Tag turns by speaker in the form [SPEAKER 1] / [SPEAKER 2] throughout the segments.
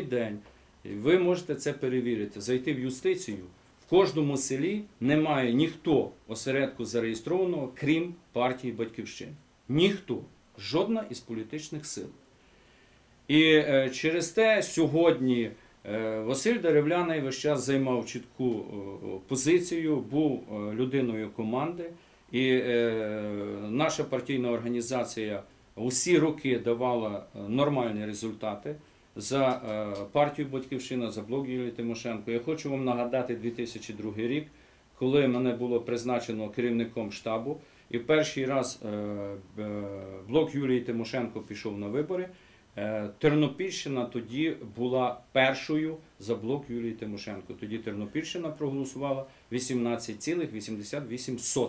[SPEAKER 1] день ви можете це перевірити, зайти в юстицію. В кожному селі немає ніхто осередку зареєстрованого, крім партії Батьківщини. Ніхто, жодна із політичних сил. І е, через те сьогодні е, Василь Деревляний весь час займав чітку е, позицію, був людиною команди. І наша партійна організація усі роки давала нормальні результати за е, партію Батьківщина, за блок Юлії Тимошенко. Я хочу вам нагадати 2002 рік, коли мене було призначено керівником штабу, і перший раз е, е, блок Юлії Тимошенко пішов на вибори. Тернопільщина тоді була першою за блок Юлії Тимошенко. Тоді Тернопільщина проголосувала 18,88.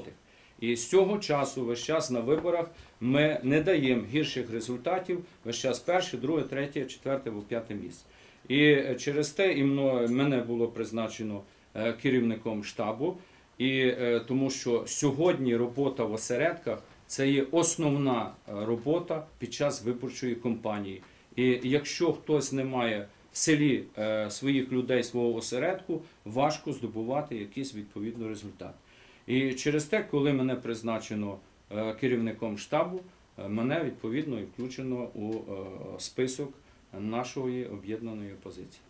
[SPEAKER 1] І з цього часу, весь час на виборах, ми не даємо гірших результатів. Весь час перше, друге, третє, четверте або п'яте місце. І е, через те і мене було призначено е, керівником штабу. І е, тому що сьогодні робота в осередках це є основна робота під час виборчої кампанії. І якщо хтось не має в селі своїх людей свого осередку, важко здобувати якийсь відповідний результат. І через те, коли мене призначено е, керівником штабу, е, мене відповідно і включено у е, список нашої об'єднаної опозиції.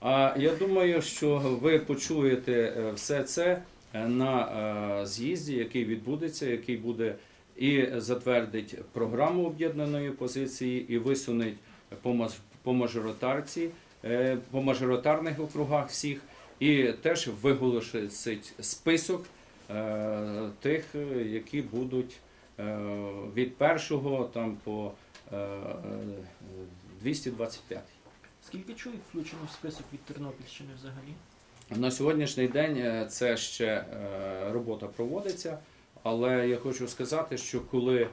[SPEAKER 1] А я думаю, що ви почуєте все це на з'їзді, який відбудеться, який буде і затвердить програму об'єднаної опозиції, і висунуть по маж- мажоритарці, по мажоритарних округах всіх, і теж виголосить список е, тих, е, які будуть е, від першого там по е, е, 225.
[SPEAKER 2] Скільки чоловік включено в список від Тернопільщини взагалі?
[SPEAKER 1] На сьогоднішній день це ще робота проводиться, але я хочу сказати, що коли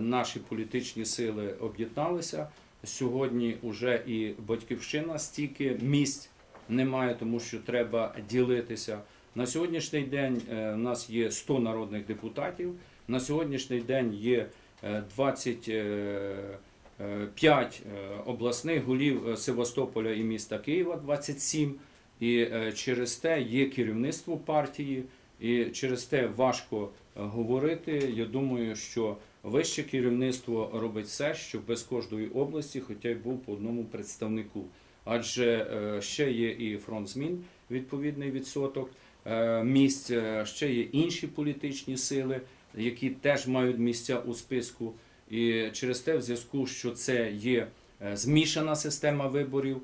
[SPEAKER 1] наші політичні сили об'єдналися, сьогодні вже і батьківщина стільки місць немає, тому що треба ділитися. На сьогоднішній день е, у нас є 100 народних депутатів. На сьогоднішній день є е, 25 е, обласних голів е, Севастополя і міста Києва, 27. І е, через те є керівництво партії, і через те важко е, говорити. Я думаю, що вище керівництво робить все, щоб без кожної області хоча й був по одному представнику. Адже е, ще є і фронт змін, відповідний відсоток е, місць, е, ще є інші політичні сили, які теж мають місця у списку. І через те, в зв'язку, що це є змішана система виборів.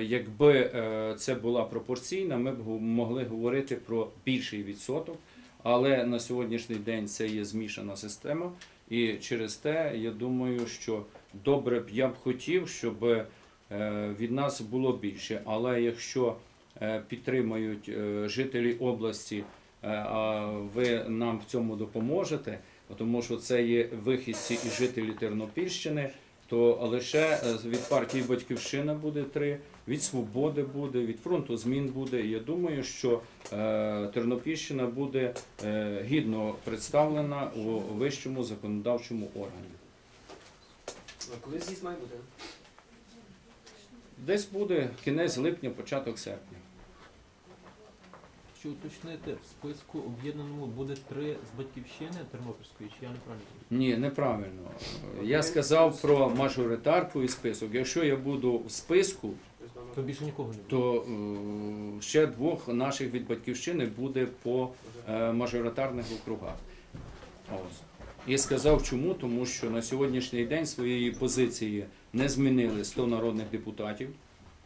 [SPEAKER 1] Якби це була пропорційна, ми б могли говорити про більший відсоток. Але на сьогоднішній день це є змішана система, і через те я думаю, що добре б я б хотів, щоб від нас було більше. Але якщо е, підтримають е, жителі області, е, а ви нам в цьому допоможете, тому що це є вихідці і жителі Тернопільщини, то лише е, від партії Батьківщина буде три, від Свободи буде, від фронту змін буде. Я думаю, що е, Тернопільщина буде е, гідно представлена у вищому законодавчому органі.
[SPEAKER 3] Коли з'їзд має бути?
[SPEAKER 1] Десь буде кінець липня, початок серпня.
[SPEAKER 2] Що уточнити, в списку об'єднаному буде три з батьківщини Тернопільської, чи я неправильно?
[SPEAKER 1] Ні, неправильно. Я сказав про мажоритарку і список. Якщо я буду в списку,
[SPEAKER 2] То більше нікого не буде.
[SPEAKER 1] то е, ще двох наших від батьківщини буде по е, мажоритарних округах. Ось. І сказав чому, тому що на сьогоднішній день своєї позиції не змінили 100 народних депутатів,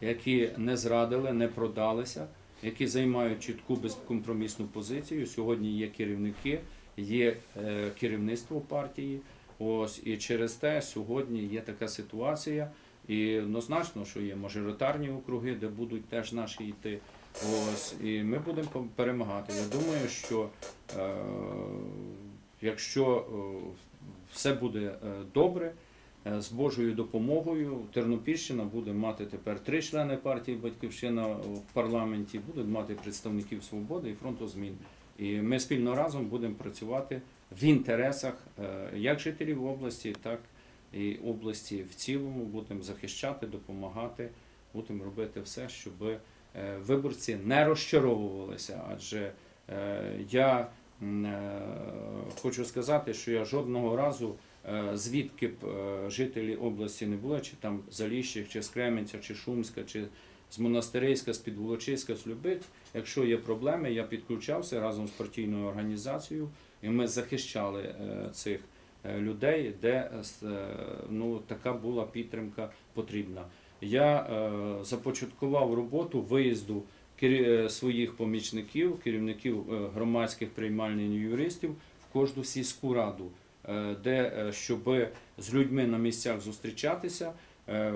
[SPEAKER 1] які не зрадили, не продалися, які займають чітку безкомпромісну позицію. Сьогодні є керівники, є е, керівництво партії. Ось і через те сьогодні є така ситуація. І однозначно, що є мажоритарні округи, де будуть теж наші йти. Ось і ми будемо перемагати. Я думаю, що е, якщо е, все буде е, добре, е, з Божою допомогою Тернопільщина буде мати тепер три члени партії Батьківщина в парламенті, будуть мати представників свободи і фронту змін. І ми спільно разом будемо працювати в інтересах як жителів області, так і області в цілому. Будемо захищати, допомагати, будемо робити все, щоб виборці не розчаровувалися. Адже я хочу сказати, що я жодного разу, е, звідки б е, жителі області не були, чи там Заліщих, чи з Кременця, чи Шумська, чи з Монастирейська, з Підволочиська, з Любить. Якщо є проблеми, я підключався разом з партійною організацією, і ми захищали е, цих е, людей, де е, е, ну, така була підтримка потрібна. Я е, започаткував роботу виїзду е, своїх помічників, керівників е, громадських приймальних юристів в кожну сільську раду, е, де е, щоб з людьми на місцях зустрічатися, е,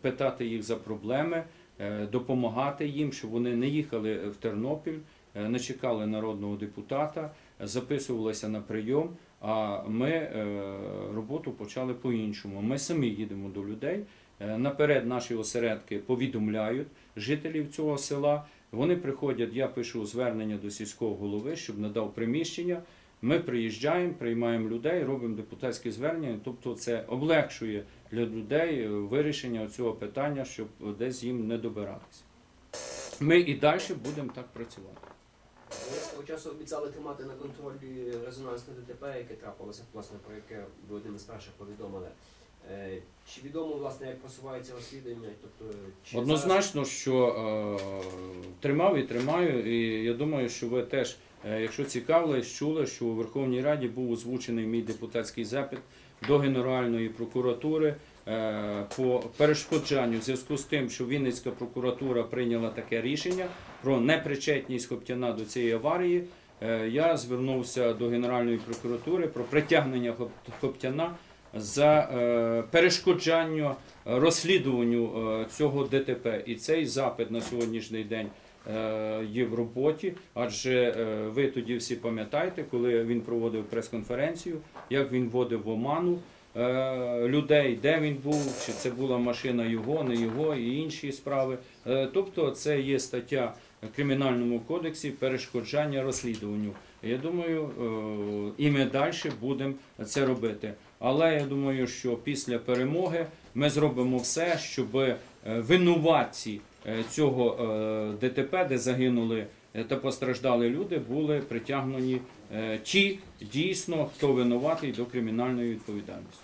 [SPEAKER 1] питати їх за проблеми, е, допомагати їм, щоб вони не їхали в Тернопіль, е, не чекали народного депутата, е, записувалися на прийом. А ми е, роботу почали по-іншому. Ми самі їдемо до людей. Е, Наперед наші осередки повідомляють жителів цього села. Вони приходять, я пишу звернення до сільського голови, щоб надав приміщення. Ми приїжджаємо, приймаємо людей, робимо депутатські звернення. Тобто це облегшує для людей е, вирішення цього питання, щоб десь їм не добиратися. Ми і далі будемо так працювати.
[SPEAKER 3] Ви свого часу обіцяли тримати на контролі резонансне ДТП, яке трапилося, власне, про яке ви один із перших повідомили. Е, Чи відомо, власне, як просувається розслідування? Тобто, чи
[SPEAKER 1] Однозначно, що е, тримав і тримаю, і я думаю, що ви теж, е, якщо цікавились, чули, що у Верховній Раді був озвучений мій депутатський запит до Генеральної прокуратури е, по перешкоджанню в зв'язку з тим, що Вінницька прокуратура прийняла таке рішення про непричетність Хоптяна до цієї аварії. Е, Я звернувся до Генеральної прокуратури про притягнення Хоп- Хоптяна за е, перешкоджання розслідуванню е, цього ДТП. І цей запит на сьогоднішній день е, є в роботі, адже ви тоді всі пам'ятаєте, коли він проводив прес-конференцію, як він вводив в оману людей, де він був, чи це була машина його, не його і інші справи. Тобто це є стаття Кримінальному кодексі перешкоджання розслідуванню. Я думаю, е, і ми далі будемо це робити. Але я думаю, що після перемоги ми зробимо все, щоб е, винуватці е, цього ДТП, де загинули та постраждали люди, були притягнені ті дійсно, хто винуватий до кримінальної відповідальності.